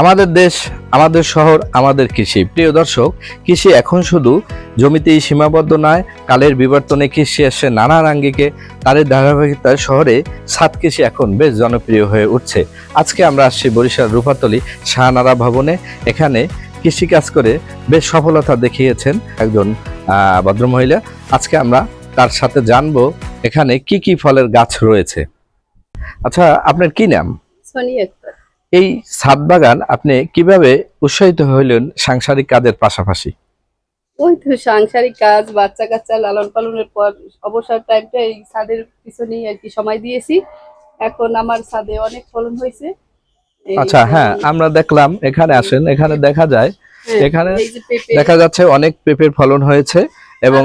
আমাদের দেশ, আমাদের শহর, আমাদের কৃষি। প্রিয় দর্শক, কৃষি এখন শুধু জমিতেই সীমাবদ্ধ নয়, কালের বিবর্তনে কৃষি এসে নানা আঙ্গিকে। তার ধারাবাহিকতায় শহরে সাত কৃষি এখন বেশ জনপ্রিয় হয়ে উঠছে। আজকে আমরা আসছি বরিশাল রূপাতলি শাহনারা ভবনে। এখানে কৃষিকাজ করে বেশ সফলতা দেখিয়েছেন একজন ভদ্রমহিলা। আজকে আমরা তার সাথে জানব এখানে কি কি ফলের গাছ রয়েছে। আচ্ছা আপনার কি নাম? সোনি আক্তার এই ছাদ বাগান আপনি কীভাবে উৎসাহিত হইলেন সাংসারিক কাজের পাশাপাশি? ওই তো সাংসারিক কাজ বাচ্চা কাচ্চা লালন পালনের পর অবসর টাইমটা এই ছাদের পিছনেই আর কি সময় দিয়েছি। এখন আমার ছাদে অনেক ফলন হয়েছে। আচ্ছা হ্যাঁ আমরা দেখলাম এখানে আসেন এখানে দেখা যায় হ্যাঁ, এখানে দেখা যাচ্ছে অনেক পেঁপের ফলন হয়েছে এবং।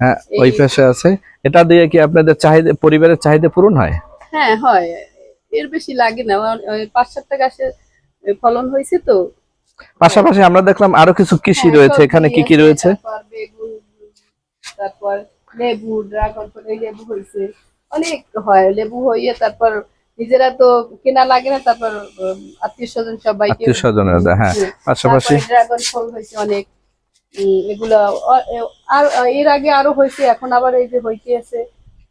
হ্যাঁ ওই পাশে আছে। এটা দিয়ে কি আপনাদের চাহিদা পরিবারের চাহিদা পূরণ হয়? হ্যাঁ হয়। এর বেশি লাগে না। পাঁচ সাতটা গাছের ফলন হয়েছে তো। পাশাপাশি আমরা দেখলাম আরও কিছু কৃষি হ্যাঁ, রয়েছে। এখানে কি কি রয়েছে? তারপর লেবু ড্রাগন লেবু হয়েছে। অনেক হয় লেবু হইয়ে তারপর নিজেরা তো কেনা লাগে না তারপর আত্মীয় স্বজন সবাইকে আত্মীয় স্বজনের হ্যাঁ পাশাপাশি? ড্রাগন ফল হয়েছে অনেক। এগুলো আর এর আগে আরও হয়েছে এখন আবার এই যে হইতে আছে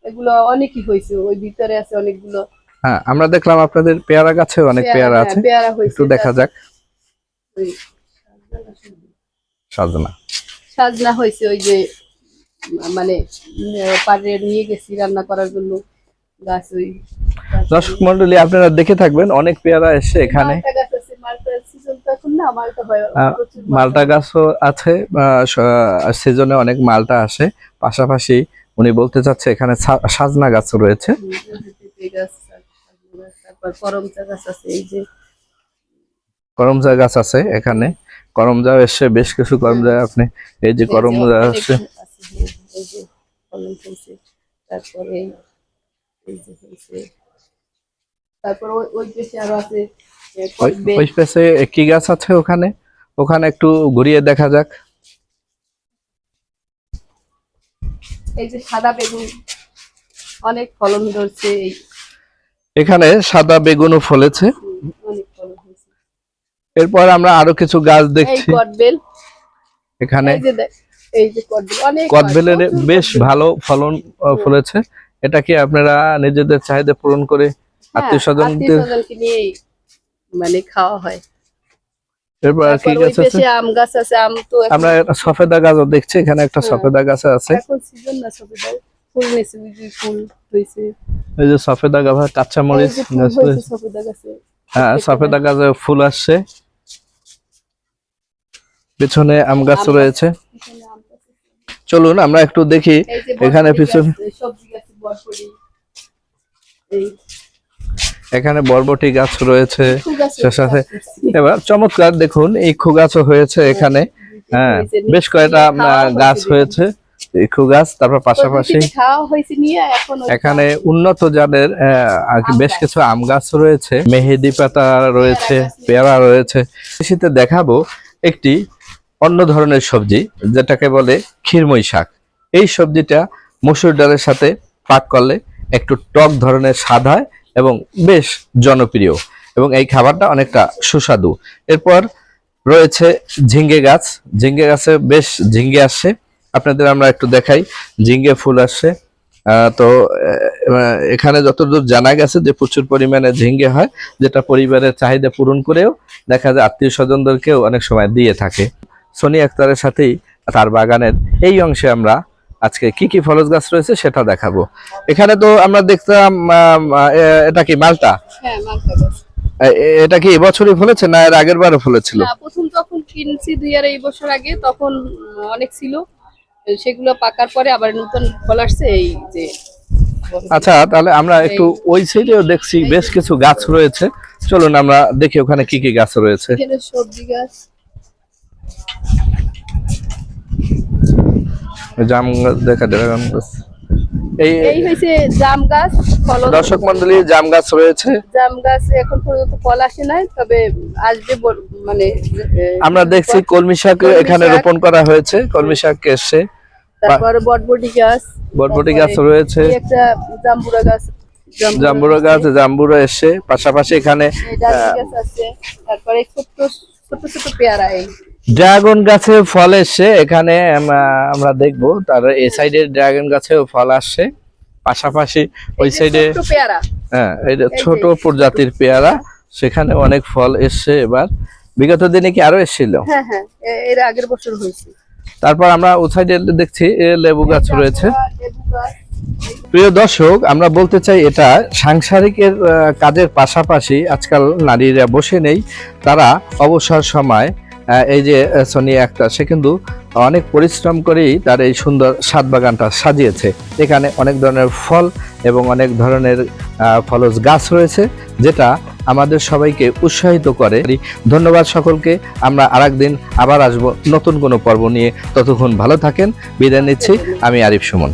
এগুলো অনেকই হয়েছে। ওই ভিতরে আছে অনেকগুলো। হ্যাঁ আমরা দেখলাম আপনাদের পেয়ারা গাছে অনেক পেয়ারা হ্যাঁ, আছে। একটু দেখা যাক। সাজনা। সাজনা হয়েছে ওই যে মানে পাড়ে নিয়ে গেছি রান্না করার জন্য গাছ ওই দর্শক মন্ডলী আপনারা দেখে থাকবেন অনেক পেয়ারা এসে এখানে। মালটা গাছও আছে সিজনে অনেক মালটা আসে। পাশাপাশি উনি বলতে চাচ্ছে এখানে সাজনা গাছ রয়েছে হুম, এই যে পেঁপে গাছ সাজনা গাছ, তারপর করমচা গাছ আছে এই যে। করমজা গাছ আছে এখানে। করমজা এসে বেশ কিছু করমজা আপনি এই যে করমজা আছে এই যে হয়েছে তারপরে এই এই যে হয়েছে। তারপর ওই ওই পেশে আরও আছে ওই। পাশে কি গাছ আছে ওখানে ওখানে একটু ঘুরিয়ে দেখা যাক। এই যে সাদা বেগুন অনেক ফলন ধরছে এই এখানে সাদা বেগুনও ফলেছে। এরপর আমরা আরও কিছু গাছ দেখছি। এখানে কদবেলের বেশ ভালো ফলন ফলেছে। এটা কি আপনারা নিজেদের চাহিদা পূরণ করে হ্যাঁ, আত্মীয় স্বজনদের মানে খাওয়া হয়। এরপর কি গাছ আছে? আম গাছ আছে আম তো আমরা সফেদা গাছও দেখছি এখানে একটা হ্যাঁ। সফেদা গাছ আছে। এখন সিজন না সবেদার ফুল নিয়েছে ওই ফুল হয়েছে এই যে সফেদা গাছ কাঁচা মরিচ ফুল গাছ। হ্যাঁ সফেদা গাছে ফুল আসছে। পিছনে আম গাছ রয়েছে। চলুন আমরা একটু দেখি এখানে পিছনে- এখানে বরবটি গাছ রয়েছে। করছি। এবার চমৎকার দেখুন এই খু গাছও হয়েছে এখানে। হ্যাঁ বেশ কয়েকটা গাছ হয়েছে। ইক্ষু গাছ তারপর পাশাপাশি এখন উন্নত জাতের বেশ কিছু আম গাছ রয়েছে। মেহেদি পাতা রয়েছে পেয়ারা রয়েছে। কৃষিতে দেখাবো একটি অন্য ধরনের সবজি যেটাকে বলে ক্ষীরমই শাক। এই সবজিটা মসুর ডালের সাথে পাক করলে একটু টক ধরনের স্বাদ হয় এবং বেশ জনপ্রিয়। এবং এই খাবারটা অনেকটা সুস্বাদু। এরপর রয়েছে ঝিঙ্গে গাছ। ঝিঙ্গে গাছে বেশ ঝিঙ্গে আসছে আপনাদের আমরা একটু দেখাই। ঝিঙ্গে ফুল আসছে। তো এখানে যতদূর জানা গেছে যে প্রচুর পরিমাণে ঝিঙ্গে হয় যেটা পরিবারের চাহিদা পূরণ করেও দেখা যায় আত্মীয় স্বজনদেরকেও অনেক সময় দিয়ে থাকে। সনি আক্তারের সাথেই তার বাগানের এই অংশে আমরা আজকে কি কি ফলজ গাছ রয়েছে সেটা দেখাবো। এখানে তো আমরা দেখতাম এটা কি মালটা? হ্যাঁ এটা কি এবছরই ফলেছে না এর আগের বারও ফলেছিল প্রথম যখন কিনছি দুই আর এই বছর আগে তখন অনেক ছিল। সেগুলো পাকার পরে আবার নতুন ফল আসছে এই যে আচ্ছা তাহলে আমরা একটু ওই সাইডেও দেখছি বেশ কিছু গাছ রয়েছে। চলুন আমরা দেখি ওখানে কি কি গাছ রয়েছে। সবজি গাছ। জাম গাছ দেখা ড্রাগন গাছ। এই এই হয়েছে জাম গাছ ফলন। দর্শক মন্ডলী জাম গাছ রয়েছে। জাম গাছ এখন পর্যন্ত ফল আসে নাই তবে আসবে মানে আমরা দেখছি কলমি শাক এখানে। রোপণ করা হয়েছে কলমি শাক এসছে তারপরে বটবটি গাছ তারপরে গাছ রয়েছে। একটা জাম্বুরা গাছ জাম্বুরা গাছ জাম্বুরা এসছে পাশাপাশি এখানে তারপরে ছোট্ট ছোট ছোট পেয়ারা এই। ড্রাগন গাছে ফল এসছে এখানে আমরা- দেখব তার এই সাইডে ড্রাগন গাছেও ফল আসছে। পাশাপাশি ওই সাইডে পেয়ারা। হ্যাঁ এটা ছোট প্রজাতির পেয়ারা সেখানে অনেক ফল এসছে এবার। বিগত দিনে কি আরও এসেছিল? হ্যাঁ হ্যাঁ এর আগের বছর হয়েছে। তারপর আমরা ও সাইডে দেখছি লেবু গাছ রয়েছে। প্রিয় দর্শক আমরা বলতে চাই এটা সাংসারিকের কাজের পাশাপাশি আজকাল নারীরা বসে নেই। তারা অবসর সময় আহ, এই যে সোনিয়া আক্তার সে কিন্তু অনেক পরিশ্রম করেই তার এই সুন্দর সাত বাগানটা সাজিয়েছে। এখানে অনেক ধরনের ফল এবং অনেক ধরনের ফলজ গাছ রয়েছে, যেটা আমাদের সবাইকে উৎসাহিত করে। ধন্যবাদ সকলকে, আমরা আর একদিন আবার আসব নতুন কোনো পর্ব নিয়ে। ততক্ষণ ভালো থাকেন, বিদায় নিচ্ছি, আমি আরিফ সুমন।